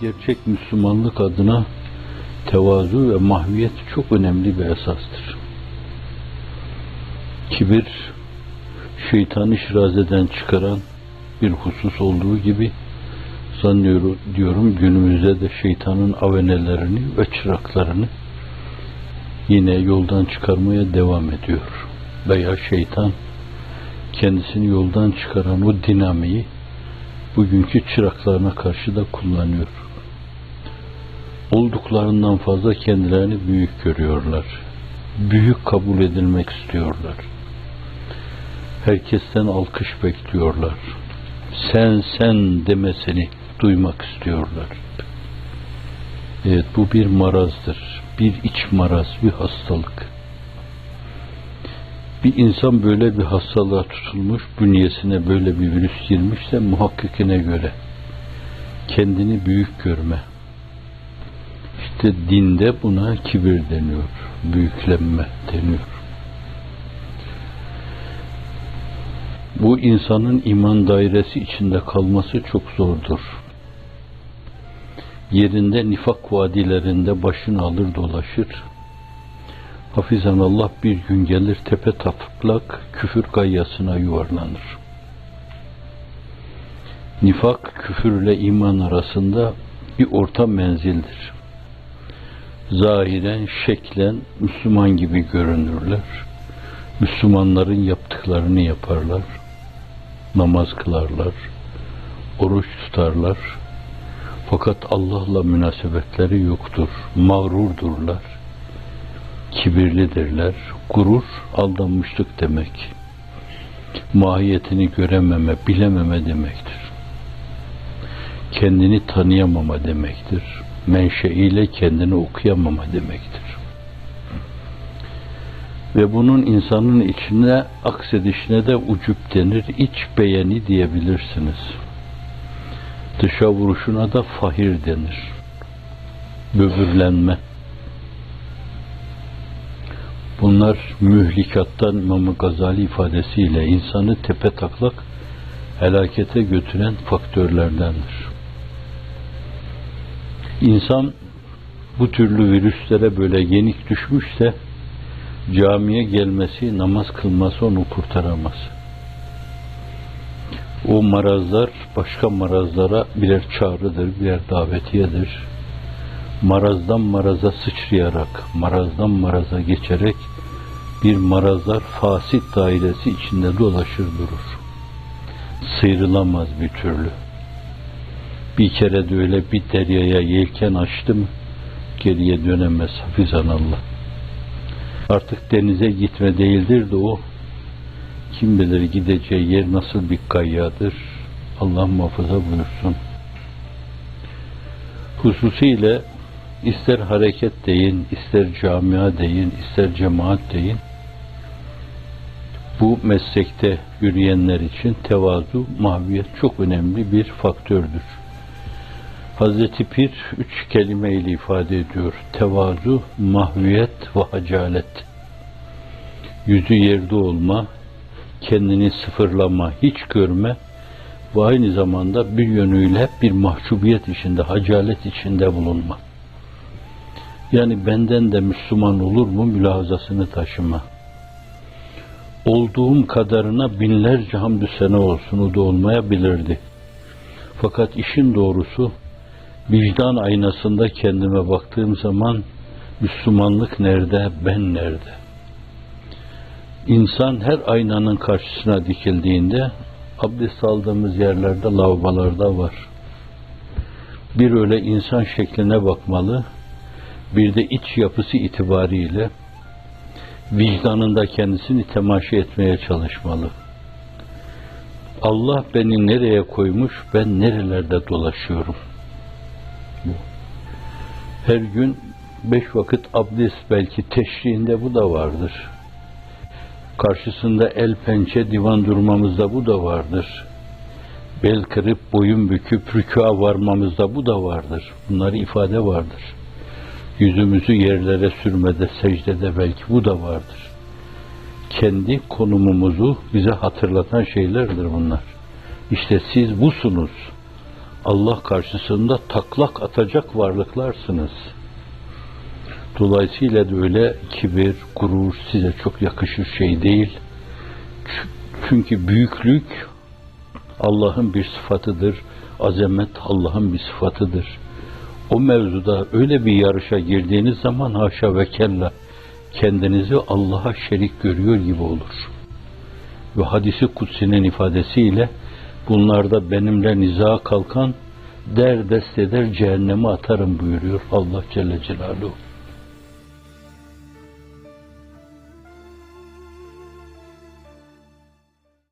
gerçek Müslümanlık adına tevazu ve mahviyet çok önemli bir esastır. Kibir, şeytanı şirazeden çıkaran bir husus olduğu gibi zannediyorum diyorum günümüzde de şeytanın avenelerini ve çıraklarını yine yoldan çıkarmaya devam ediyor. Veya şeytan kendisini yoldan çıkaran o dinamiği bugünkü çıraklarına karşı da kullanıyor. Olduklarından fazla kendilerini büyük görüyorlar. Büyük kabul edilmek istiyorlar. Herkesten alkış bekliyorlar. Sen sen demesini duymak istiyorlar. Evet bu bir marazdır. Bir iç maraz, bir hastalık. Bir insan böyle bir hastalığa tutulmuş, bünyesine böyle bir virüs girmişse muhakkikine göre kendini büyük görme. İşte dinde buna kibir deniyor, büyüklenme deniyor. Bu insanın iman dairesi içinde kalması çok zordur. Yerinde nifak vadilerinde başını alır dolaşır. Hafizan Allah bir gün gelir tepe taplak küfür gayyasına yuvarlanır. Nifak küfürle iman arasında bir orta menzildir. Zahiren, şeklen Müslüman gibi görünürler. Müslümanların yaptıklarını yaparlar namaz kılarlar, oruç tutarlar. Fakat Allah'la münasebetleri yoktur. Mağrurdurlar. Kibirlidirler. Gurur aldanmışlık demek. Mahiyetini görememe, bilememe demektir. Kendini tanıyamama demektir. Menşeiyle kendini okuyamama demektir ve bunun insanın içine aksedişine de ucup denir, iç beğeni diyebilirsiniz. Dışa vuruşuna da fahir denir. Böbürlenme. Bunlar mühlikattan İmam Gazali ifadesiyle insanı tepe taklak helakete götüren faktörlerdendir. İnsan bu türlü virüslere böyle yenik düşmüşse camiye gelmesi, namaz kılması onu kurtaramaz. O marazlar başka marazlara birer çağrıdır, birer davetiyedir. Marazdan maraza sıçrayarak, marazdan maraza geçerek bir marazlar fasit dairesi içinde dolaşır durur. Sıyrılamaz bir türlü. Bir kere de öyle bir deryaya yelken açtı mı geriye dönemez hafizan Allah artık denize gitme değildir de o kim bilir gideceği yer nasıl bir kayyadır Allah muhafaza buyursun hususiyle ister hareket deyin, ister camia deyin, ister cemaat deyin bu meslekte yürüyenler için tevazu, mahviyet çok önemli bir faktördür. Hazreti Pir üç kelimeyle ifade ediyor. Tevazu, mahviyet ve hacalet. Yüzü yerde olma, kendini sıfırlama, hiç görme ve aynı zamanda bir yönüyle bir mahcubiyet içinde, hacalet içinde bulunma. Yani benden de Müslüman olur mu mülahazasını taşıma. Olduğum kadarına binlerce hamdü sene olsun o da olmayabilirdi. Fakat işin doğrusu vicdan aynasında kendime baktığım zaman Müslümanlık nerede, ben nerede? İnsan her aynanın karşısına dikildiğinde abdest aldığımız yerlerde, lavabolarda var. Bir öyle insan şekline bakmalı, bir de iç yapısı itibariyle vicdanında kendisini temaşa etmeye çalışmalı. Allah beni nereye koymuş, ben nerelerde dolaşıyorum.'' Her gün beş vakit abdest belki teşriğinde bu da vardır. Karşısında el pençe divan durmamızda bu da vardır. Bel kırıp boyun büküp rükûa varmamızda bu da vardır. Bunları ifade vardır. Yüzümüzü yerlere sürmede, secdede belki bu da vardır. Kendi konumumuzu bize hatırlatan şeylerdir bunlar. İşte siz busunuz. Allah karşısında taklak atacak varlıklarsınız. Dolayısıyla da öyle kibir, gurur size çok yakışır şey değil. Çünkü büyüklük Allah'ın bir sıfatıdır. Azamet Allah'ın bir sıfatıdır. O mevzuda öyle bir yarışa girdiğiniz zaman haşa ve kella kendinizi Allah'a şerik görüyor gibi olur. Ve hadisi kutsinin ifadesiyle bunlarda benimle niza kalkan der dest eder cehenneme atarım buyuruyor Allah Celle Celaluhu.